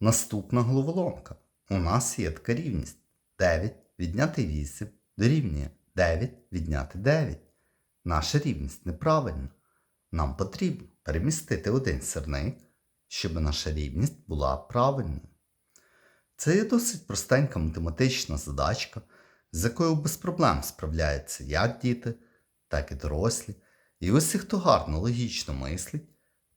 Наступна головоломка. У нас є така рівність. 9 відняти 8 дорівнює 9 відняти 9. Наша рівність неправильна. Нам потрібно перемістити один сірник, щоб наша рівність була правильною. Це є досить простенька математична задачка, з якою без проблем справляються як діти, так і дорослі. І усі, хто гарно логічно мислить,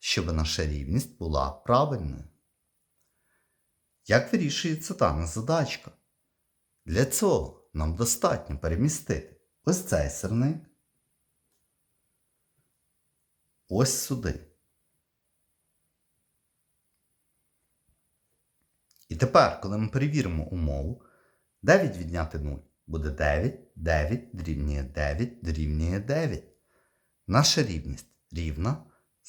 щоб наша рівність була правильною. Як вирішується дана задачка? Для цього нам достатньо перемістити ось цей сірник ось сюди. І тепер, коли ми перевіримо умову, 9 відняти 0 буде 9, 9 дорівнює 9 дорівнює 9. Наша рівність рівна,